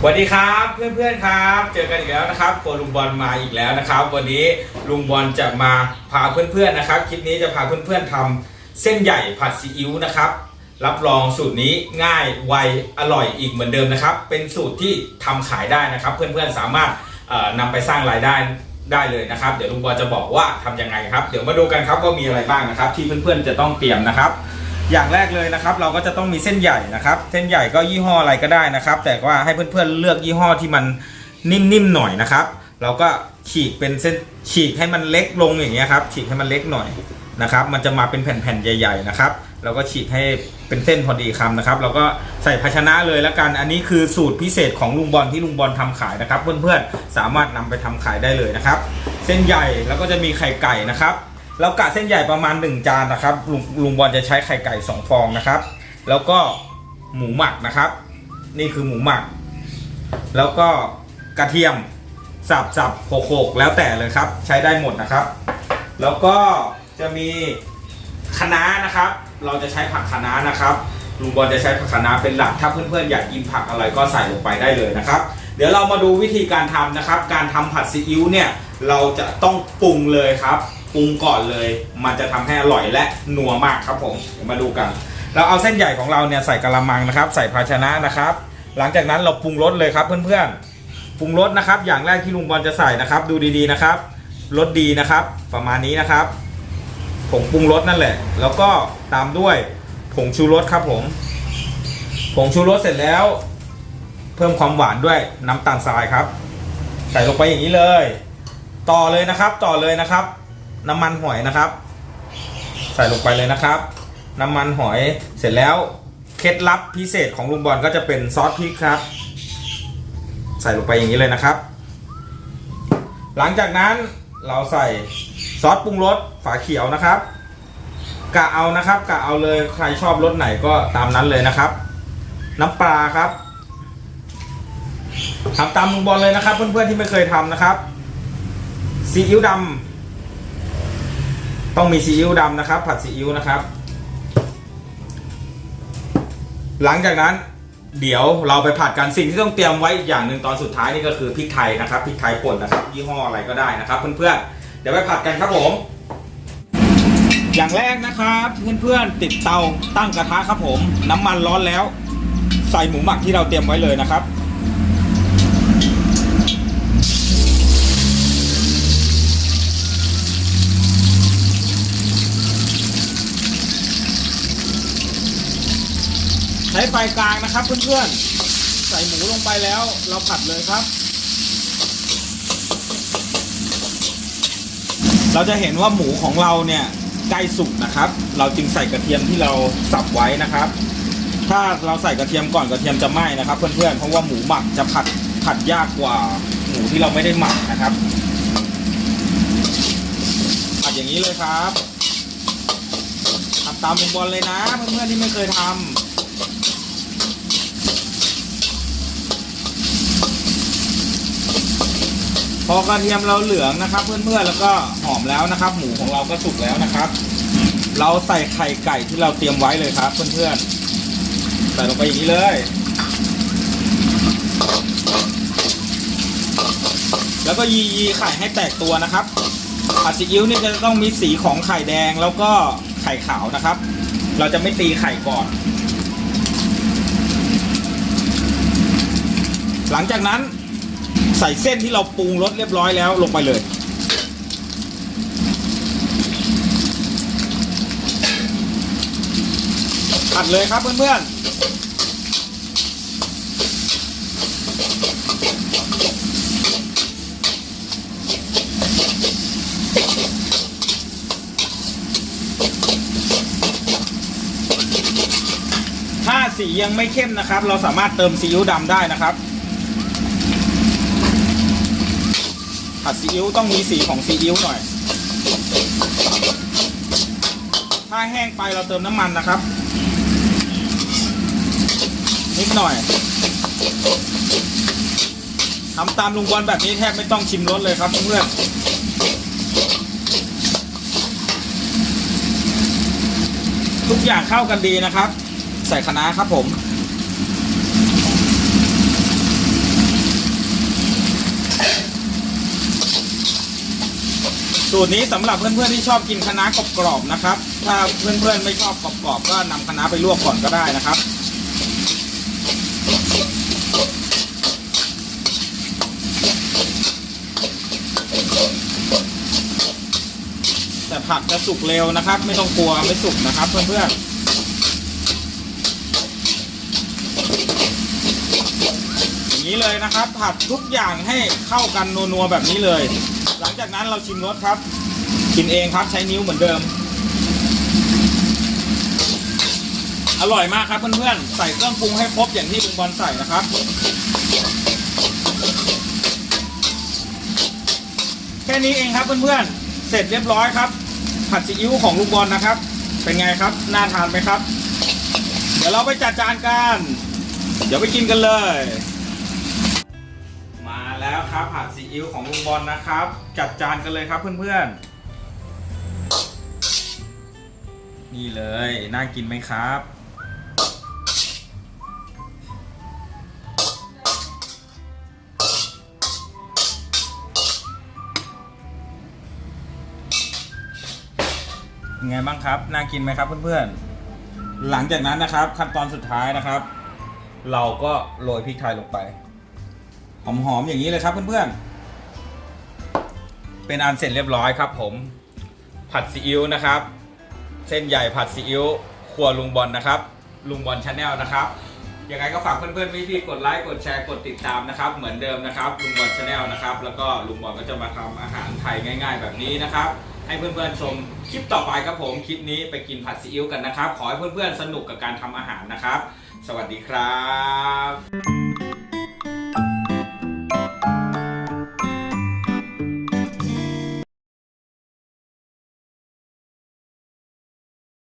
สวัสดีครับเพื่อนๆครับ เจอกันอีกแล้วนะครับโคลุงบอลมาอีกแล้วนะครับ วันนี้ลุงบอลจะมาพาเพื่อนๆนะครับคลิปนี้จะพาเพื่อนๆทำเส้นใหญ่ผัดซีอิ๊วนะครับ รับรองสูตรนี้ง่ายไวอร่อยอีกเหมือนเดิมนะครับ เป็นสูตรที่ทำขายได้นะครับ เพื่อนๆสามารถเอ่อนำไปสร้างรายได้ได้เลยนะครับ เดี๋ยวลุงบอลจะบอกว่าทำยังไงครับ เดี๋ยวมาดูกันครับว่ามีอะไรบ้างนะครับ ที่เพื่อนๆจะต้องเตรียมนะครับ อย่างแรกเลยนะครับ เราก็จะต้องมีเส้นใหญ่นะครับ เส้นใหญ่ก็ยี่ห้ออะไรก็ได้นะครับ แต่ว่าให้เพื่อนๆเลือกยี่ห้อที่มันนิ่มๆหน่อยนะครับ เราก็ฉีกเป็นเส้นฉีกให้มันเล็กลงอย่างเงี้ยครับ ฉีกให้มันเล็กหน่อยนะครับ มันจะมาเป็นแผ่นๆใหญ่ ๆนะครับ เราก็ฉีกให้เป็นเส้นพอดีคำนะครับ เราก็ใส่ภาชนะเลยแล้วกัน อันนี้คือสูตรพิเศษของลุงบอลที่ลุงบอลทำขายนะครับ เพื่อนๆสามารถนำไปทำขายได้เลยนะครับ เส้นใหญ่แล้วก็จะมีไข่ไก่นะครับ เรากะเส้นใหญ่ประมาณ 1 จานนะครับลุงลุงบอลจะใช้ไข่ไก่ 2 ฟองนะครับ แล้วก็หมูหมักนะครับ นี่คือหมูหมัก แล้วก็กระเทียมสับสับโขกโขกแล้วแต่เลยครับ ใช้ได้หมดนะครับ แล้วก็จะมีคะน้านะครับ เราจะใช้ผักคะน้านะครับลุงบอลจะใช้ผักคะน้าเป็นหลักถ้าเพื่อนๆอยากกินผักอะไรก็ใส่ลงไปได้เลยนะครับ เดี๋ยวเรามาดูวิธีการทำนะครับ การทำผัดซีอิ๊วเนี่ยเราจะต้องปรุงเลยครับ ปรุงก่อนเลย มันจะทำให้อร่อยและนัวมากครับผมเดี๋ยวมาดูกัน เราเอาเส้นใหญ่ของเราเนี่ยใส่กระมังนะครับ ใส่ภาชนะนะครับ หลังจากนั้นเราปรุงรสเลยครับเพื่อนๆปรุงรสนะครับ อย่างแรกที่ลุงบอลจะใส่นะครับ ดูดีๆนะครับรสดีนะครับ ประมาณนี้นะครับผงปรุงรสนั่นแหละ แล้วก็ตามด้วยผงชูรสครับผมผงชูรสเสร็จแล้ว เพิ่มความหวานด้วยน้ำตาลทรายครับ ใส่ลงไปอย่างนี้เลย ต่อเลยนะครับ ต่อเลยนะครับ น้ำมันหอยนะครับ ใส่ลงไปเลยนะครับ น้ำมันหอยเสร็จแล้วเคล็ดลับพิเศษของลุงบอลก็จะเป็นซอสพริกครับ ใส่ลงไปอย่างนี้เลยนะครับ หลังจากนั้นเราใส่ซอสปรุงรสฝาเขียวนะครับกะเอานะครับกะเอาเลยใครชอบรสไหนก็ตามนั้นเลยนะครับ น้ำปลาครับทำตามลุงบอลเลยนะครับ เพื่อนๆที่ไม่เคยทำนะครับซีอิ๊วดำ ต้องมีซีอิ๊วดำนะครับ ผัดซีอิ๊วนะครับ หลังจากนั้นเดี๋ยวเราไปผัดกันสิ่งที่ต้องเตรียมไว้อีกอย่างหนึ่งตอนสุดท้ายนี่ก็คือพริกไทยนะครับพริกไทยป่นนะครับยี่ห้ออะไรก็ได้นะครับ เพื่อนๆเดี๋ยวไปผัดกันครับผม อย่างแรกนะครับเพื่อนๆติดเตาตั้งกระทะครับผม น้ำมันร้อนแล้ว ใส่หมูหมักที่เราเตรียมไว้เลยนะครับ ช้ไฟกลางนะครับเพื่อนๆ ใส่หมูลงไปแล้วเราผัดเลยครับ เราจะเห็นว่าหมูของเราเนี่ยใกล้สุกนะครับ เราจึงใส่กระเทียมที่เราสับไว้นะครับ ถ้าเราใส่กระเทียมก่อนกระเทียมจะไหม้นะครับ เพื่อนๆ เพราะว่าหมูหมักจะผัดผัดยากกว่าหมูที่เราไม่ได้หมักนะครับผัดอย่างนี้เลยครับทำตามลุงบอลเลยนะเพื่อนๆที่ไม่เคยทำ พอกระเทียมเราเหลืองนะครับ เพื่อนๆแล้วก็หอมแล้วนะครับ หมูของเราก็สุกแล้วนะครับ เราใส่ไข่ไก่ที่เราเตรียมไว้เลยครับ เพื่อนๆใส่ลงไปอย่างนี้เลย แล้วก็ยียีไข่ให้แตกตัวนะครับผัดซีอิ๊วนี่จะต้องมีสีของไข่แดงแล้วก็ไข่ขาวนะครับ เราจะไม่ตีไข่ก่อน หลังจากนั้น ใส่เส้นที่เราปรุงรสเรียบร้อยแล้วลงไปเลย ผัดเลยครับเพื่อนๆถ้าสียังไม่เข้มนะครับ เราสามารถเติมซีอิ๊วดำได้นะครับ ผัดซีอิ๊วต้องมีสีของซีอิ๊วหน่อย ถ้าแห้งไปเราเติมน้ำมันนะครับ นิดหน่อยทำตามลุงบอลแบบนี้แทบไม่ต้องชิมรสเลยครับเพื่อนทุกอย่างเข้ากันดีนะครับ ใส่คะน้าครับผม สูตรนี้สำหรับเพื่อนๆที่ชอบกินคะน้ากรอบๆนะครับ ถ้าเพื่อนๆไม่ชอบกรอบๆก็นำคะน้าไปลวกก่อนก็ได้นะครับ แต่ผักจะสุกเร็วนะครับ ไม่ต้องกลัวไม่สุกนะครับเพื่อนๆอย่างนี้เลยนะครับ ผัดทุกอย่างให้เข้ากันนัวๆแบบนี้เลย หลังจากนั้นเราชิมรสครับ กินเองครับใช้นิ้วเหมือนเดิม อร่อยมากครับเพื่อนๆใส่เครื่องปรุงให้ครบอย่างที่ลุงบอลใส่นะครับแค่นี้เองครับเพื่อนๆเสร็จเรียบร้อยครับ ผัดซีอิ๊วของลุงบอลนะครับ เป็นไงครับน่าทานไหมครับ เดี๋ยวเราไปจัดจานกัน เดี๋ยวไปกินกันเลย มาแล้วครับผัดซีอิ๊วของลุงบอลนะครับ จัดจานกันเลยครับเพื่อนๆ นี่เลยน่ากินไหมครับ ไงบ้างครับน่ากินไหมครับเพื่อนๆ หลังจากนั้นนะครับขั้นตอนสุดท้ายนะครับ เราก็โรยพริกไทยลงไป หอมๆอย่างนี้เลยครับเพื่อนๆ เป็นอันเสร็จเรียบร้อยครับ ผม ผัดซีอิ๊วนะครับ เส้นใหญ่ผัดซีอิ๊วครัวลุงบอลนะครับ ลุงบอลชาแนลนะครับยังไงก็ฝากเพื่อนๆพี่ๆกดไลค์กดแชร์กดติดตามนะครับเหมือนเดิมนะครับลุงบอลชาแนลนะครับแล้วก็ลุงบอลก็จะมาทำอาหารไทยง่าย ๆ แบบนี้นะครับให้เพื่อนๆชมคลิปต่อไปครับผมคลิปนี้ไปกินผัดซีอิ๊วกันนะครับ ขอให้เพื่อนๆสนุกกับการทำอาหารนะครับ สวัสดีครับ